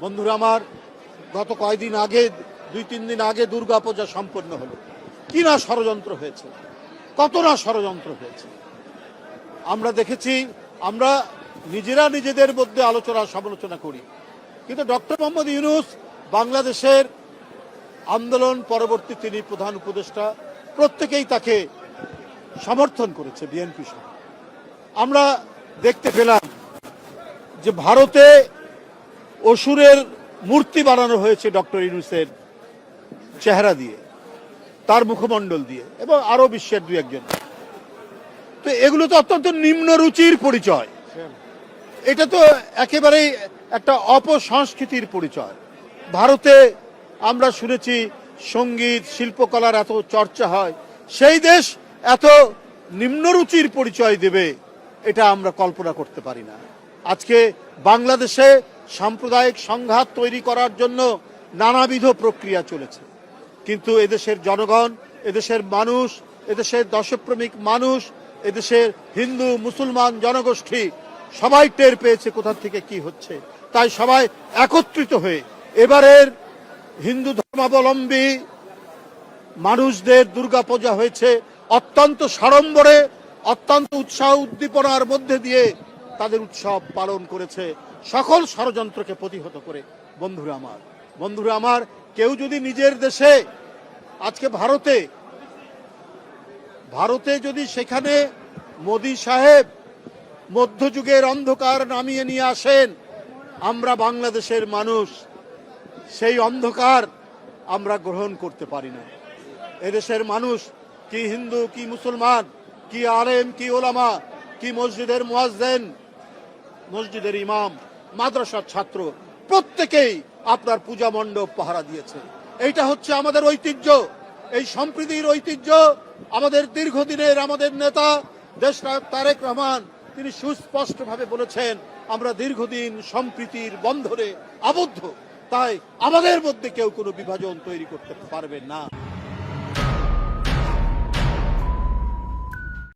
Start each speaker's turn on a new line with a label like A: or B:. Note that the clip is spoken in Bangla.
A: বন্ধুরা আমার, গত কয়দিন আগে, দুই, তিন দিন আগে দুর্গা পূজা সম্পন্ন হলো। কি না ষড়যন্ত্র হয়েছে? কত না ষড়যন্ত্র হয়েছে? আমরা দেখেছি, আমরা নিজেরা নিজেদের মধ্যে আলোচনা, সমালোচনা করি। কিন্তু ডক্টর মোহাম্মদ ইউনুস, বাংলাদেশের আন্দোলন পরবর্তী তিনি প্রধান উপদেষ্টা, প্রত্যেকেই তাকে সমর্থন করেছে বিএনপি সহ। আমরা দেখতে পেলাম যে ভারতে অসুরের মূর্তি বানানো হয়েছে ডক্টর ইউনুসের চেহারা দিয়ে, তার মুখমণ্ডল দিয়ে, এবং আরও বিশ্বের দু একজন। তো এগুলো তো অত্যন্ত নিম্ন রুচির পরিচয়। এটা তো একেবারেই একটা অপসংস্কৃতির পরিচয়। ভারতে আমরা শুনেছি সংগীত, শিল্পকলার এত চর্চা হয়, সেই দেশ এত নিম্নরুচির পরিচয় দেবে, এটা আমরা কল্পনা করতে পারি না। আজকে বাংলাদেশে সাম্প্রদায়িক সংঘাত তৈরি করার জন্য নানাবিধ প্রক্রিয়া চলেছে। কিন্তু এদেশের জনগণ, এদেশের মানুষ, এদেশের দশপ্রমিক মানুষ, এদেশের হিন্দু, মুসলমান জনগোষ্ঠী সবাই টের পেয়েছে কোথা থেকে কি হচ্ছে। তাই সবাই একত্রিত হয়ে এবারের হিন্দু ধর্মাবলম্বী মানুষদের দুর্গাপূজা হয়েছে অত্যন্ত সাড়ম্বরে, অত্যন্ত উৎসাহ উদ্দীপনার মধ্যে দিয়ে তাদের উৎসব পালন করেছে সকল ষড়যন্ত্রকে প্রতিহত করে। বন্ধুরা আমার বন্ধুরা আমার, কেউ যদি নিজের দেশে আজকে ভারতে ভারতে যদি সেখানে মোদি সাহেব মধ্যযুগের অন্ধকার নামিয়ে নিয়ে আসেন, আমরা বাংলাদেশের মানুষ, সেই অন্ধকার আমরা গ্রহণ করতে পারি না। এদেশের মানুষ কি হিন্দু, কি মুসলমান, কি আলেম, কি ওলামা, কি মসজিদের মুয়াজ্জেন মসজিদের ইমাম, মাদ্রাসার ছাত্র, প্রত্যেকেই আপনার পূজা মণ্ডপ পাহারা দিয়েছে। এইটা হচ্ছে আমাদের ঐতিহ্য। এই সম্প্রীতির ঐতিহ্য আমাদের দীর্ঘদিনের আমাদের নেতা দেশনায়ক তারেক রহমান, তিনি সুস্পষ্টভাবে বলেছেন, আমরা দীর্ঘদিন সম্প্রীতির বন্ধনে আবদ্ধ। তাই আমাদের মধ্যে কেউ কোনো বিভাজন তৈরি করতে পারবেন না।